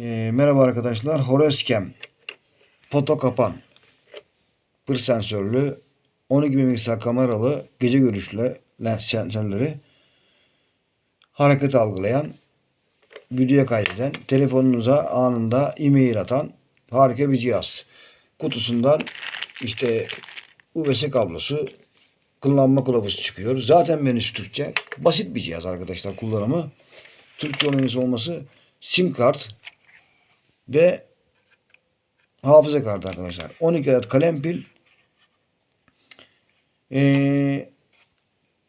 Ee, merhaba arkadaşlar. Horoscam foto kapan pır sensörlü 12 megapiksel kameralı gece görüşlü lens sensörleri hareket algılayan video kaydeden telefonunuza anında e-mail atan harika bir cihaz. Kutusundan işte USB kablosu kullanma kılavuzu çıkıyor. Zaten menüsü Türkçe. Basit bir cihaz arkadaşlar kullanımı. Türkçe olması sim kart ve hafıza kartı arkadaşlar. 12 adet kalem pil ee,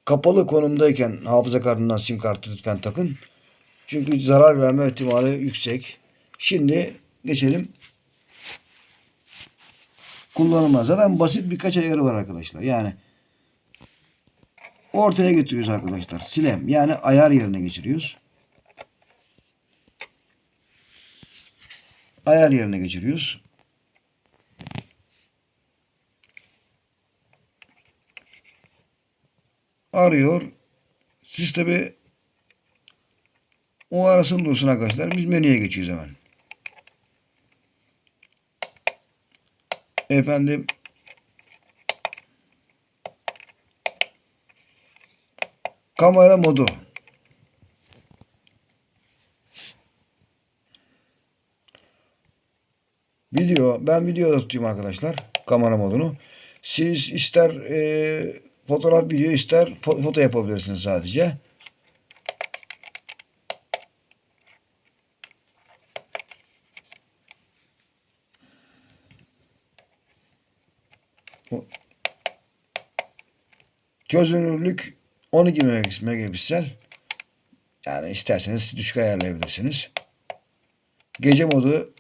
kapalı konumdayken hafıza kartından sim kartı lütfen takın. Çünkü zarar verme ihtimali yüksek. Şimdi geçelim kullanıma. Zaten basit birkaç ayarı var arkadaşlar. Yani ortaya getiriyoruz arkadaşlar. Silem yani ayar yerine geçiriyoruz. Ayar yerine geçiriyoruz. Arıyor. Siz tabi o arasın dursun arkadaşlar. Biz menüye geçiyoruz hemen. Efendim kamera modu. Video. Ben videoda tutayım arkadaşlar. Kamera modunu. Siz ister e, fotoğraf video ister fo- foto yapabilirsiniz sadece. Çözünürlük 12 megapiksel. Yani isterseniz düşük ayarlayabilirsiniz. Gece modu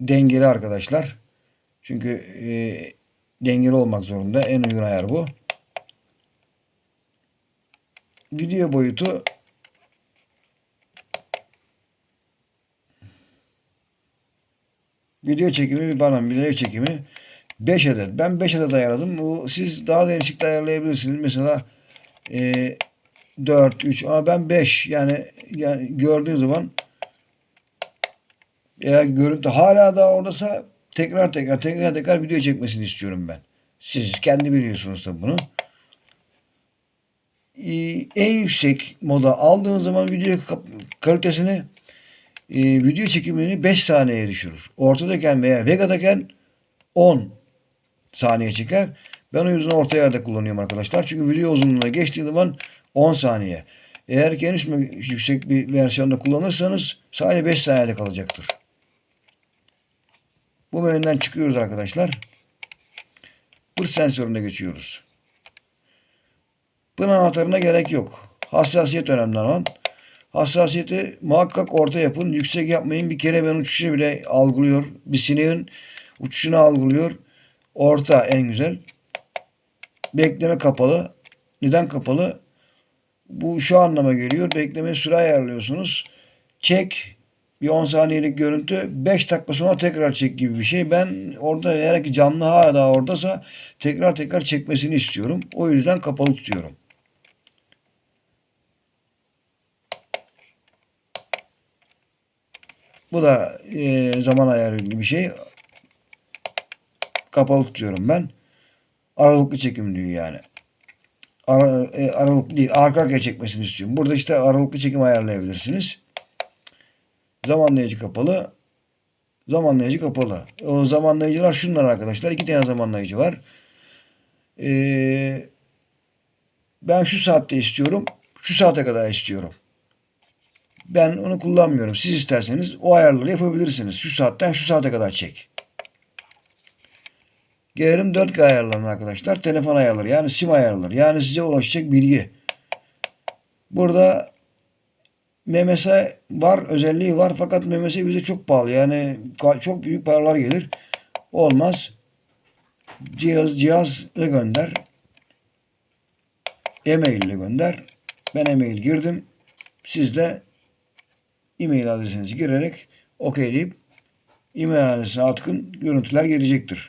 dengeli arkadaşlar. Çünkü e, dengeli olmak zorunda. En uygun ayar bu. Video boyutu video çekimi bana video çekimi 5 adet. Ben 5 adet ayarladım. Bu, siz daha değişik de ayarlayabilirsiniz. Mesela e, 4, 3 ama ben 5 yani, yani gördüğünüz zaman eğer görüntü hala da oradasa tekrar tekrar tekrar tekrar video çekmesini istiyorum ben. Siz kendi biliyorsunuz tabii bunu. En yüksek moda aldığın zaman video kalitesini e, video çekimini 5 saniyeye düşürür. Ortadayken veya Vega'dayken 10 saniye çeker. Ben o yüzden orta yerde kullanıyorum arkadaşlar. Çünkü video uzunluğuna geçtiği zaman 10 saniye. Eğer geniş mi yüksek bir versiyonda kullanırsanız sadece 5 saniyede kalacaktır. Bu menüden çıkıyoruz arkadaşlar. Pır sensörüne geçiyoruz. Pın anahtarına gerek yok. Hassasiyet önemli olan. Hassasiyeti muhakkak orta yapın. Yüksek yapmayın. Bir kere ben uçuşunu bile algılıyor. Bir sineğin uçuşunu algılıyor. Orta en güzel. Bekleme kapalı. Neden kapalı? Bu şu anlama geliyor. Bekleme süre ayarlıyorsunuz. Çek bir 10 saniyelik görüntü 5 dakika sonra tekrar çek gibi bir şey. Ben orada eğer ki canlı hala oradasa tekrar tekrar çekmesini istiyorum. O yüzden kapalı tutuyorum. Bu da e, zaman ayarı gibi bir şey. Kapalı tutuyorum ben. Aralıklı çekim diyor yani. Ara, e, aralıklı değil. Arka arkaya çekmesini istiyorum. Burada işte aralıklı çekim ayarlayabilirsiniz. Zamanlayıcı kapalı. Zamanlayıcı kapalı. O zamanlayıcılar şunlar arkadaşlar. İki tane zamanlayıcı var. Ee, ben şu saatte istiyorum. Şu saate kadar istiyorum. Ben onu kullanmıyorum. Siz isterseniz o ayarları yapabilirsiniz. Şu saatten şu saate kadar çek. Gelelim 4G ayarlarına arkadaşlar. Telefon ayarları yani sim ayarları. Yani size ulaşacak bilgi. Burada MMS var, özelliği var fakat MMS bize çok pahalı. Yani çok büyük paralar gelir. Olmaz. Cihaz cihaz gönder. E-mail ile gönder. Ben e-mail girdim. Siz de e-mail adresinizi girerek okeyleyip e-mail adresine atkın görüntüler gelecektir.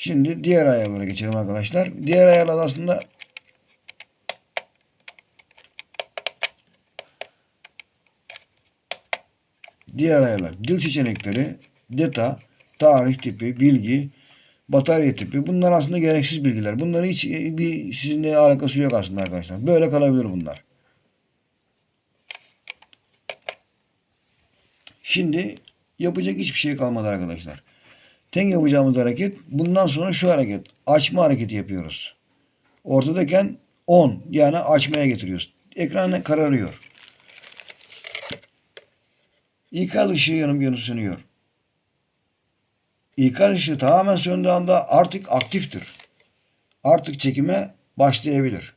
Şimdi diğer ayarlara geçelim arkadaşlar. Diğer ayarlar aslında diğer ayarlar. Dil seçenekleri, data, tarih tipi, bilgi, batarya tipi. Bunlar aslında gereksiz bilgiler. Bunların hiç e, bir sizinle alakası yok aslında arkadaşlar. Böyle kalabilir bunlar. Şimdi yapacak hiçbir şey kalmadı arkadaşlar. Tek yapacağımız hareket bundan sonra şu hareket. Açma hareketi yapıyoruz. Ortadayken 10 yani açmaya getiriyoruz. Ekran kararıyor. İkaz ışığı yanım yanı sönüyor. İkaz ışığı tamamen söndüğü anda artık aktiftir. Artık çekime başlayabilir.